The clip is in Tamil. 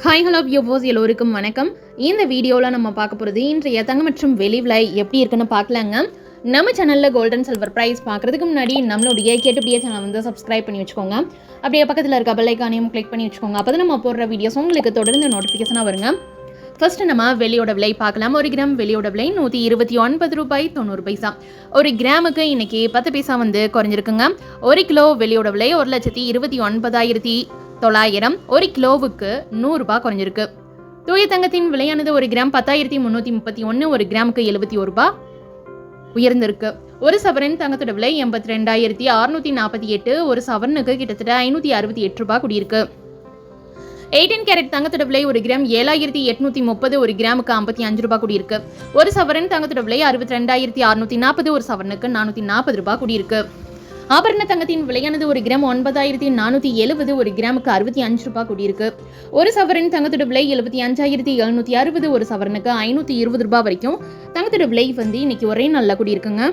ஹாய் ஹலோ வியூவோஸ் எல்லோருக்கும் வணக்கம். இந்த வீடியோவில் நம்ம பார்க்க போகிறது இன்றைய தங்கம் மற்றும் வெளி விலை எப்படி இருக்குன்னு பார்க்கலாங்க. நம்ம சேனலில் கோல்டன் சில்வர் ப்ரைஸ் பார்க்குறதுக்கு முன்னாடி நம்மளுடைய கேட்டுப்படியே சேனல் வந்து சப்ஸ்கிரைப் பண்ணி வச்சுக்கோங்க. அப்படியே பக்கத்தில் இருக்க பெல்லைக்கானையும் கிளிக் பண்ணி வச்சுக்கோங்க. அப்போ நம்ம போடுற வீடியோஸ் உங்களுக்கு தொடர்ந்து நோட்டிஃபிகேஷனாக வருங்க. ஃபர்ஸ்ட் நம்ம வெளியோட விலை பார்க்கலாம். ஒரு கிராம் வெளியோட விலை நூற்றி இருபத்தி ஒன்பது ரூபாய் தொண்ணூறு பைசா. ஒரு கிராமுக்கு இன்னைக்கு பத்து பைசா வந்து குறைஞ்சிருக்குங்க. ஒரு கிலோ வெளியோட விலை ஒரு லட்சத்தி இருபத்தி ஒன்பதாயிரத்தி தொள்ளாயிரம் ஒரு கிலோவுக்கு நூறுரூபா குறைஞ்சிருக்கு. தூய தங்கத்தின் விலையானது ஒரு கிராம் பத்தாயிரத்தி முந்நூற்றி முப்பத்தி ஒன்று ஒரு கிராமுக்கு எழுபத்தி ஒரு ரூபா உயர்ந்திருக்கு. ஒரு சவரன் தங்கத்தோட விலை எண்பத்தி ரெண்டாயிரத்தி அறுநூத்தி நாற்பத்தி எட்டு ஒரு சவரனுக்கு கிட்டத்தட்ட ஐநூற்றி அறுபத்தி எட்டு ரூபாய் கூடியிருக்கு. எயிட்டீன் கேரட் தங்கத்தோட விலை ஒரு கிராம் ஏழாயிரத்தி எட்நூத்தி முப்பது ஒரு கிராமுக்கு ஐம்பத்தி அஞ்சு ரூபாய் கூடியிருக்கு. ஒரு சவரன் தங்கத்தோட விலை அறுபத்தி ரெண்டாயிரத்தி அறுநூத்தி நாற்பது ஒரு சவரனுக்கு நானூற்றி நாற்பது ரூபாய் கூடியிருக்கு. ஆபரண தங்கத்தின் விலையானது ஒரு கிராம் ஒன்பதாயிரத்தி நானூற்றி எழுபது ஒரு கிராமுக்கு அறுபத்தி அஞ்சு ரூபாய் கூடியிருக்கு. ஒரு சவரன் தங்கத்தோட விலை எழுபத்தி அஞ்சாயிரத்தி எழுநூற்றி அறுபது ஒரு சவரனுக்கு ஐநூற்றி இருபது ரூபாய் வரைக்கும். தங்கத்தோட விலை வந்து இன்னைக்கு ஒரே நல்ல கூடியிருக்குங்க.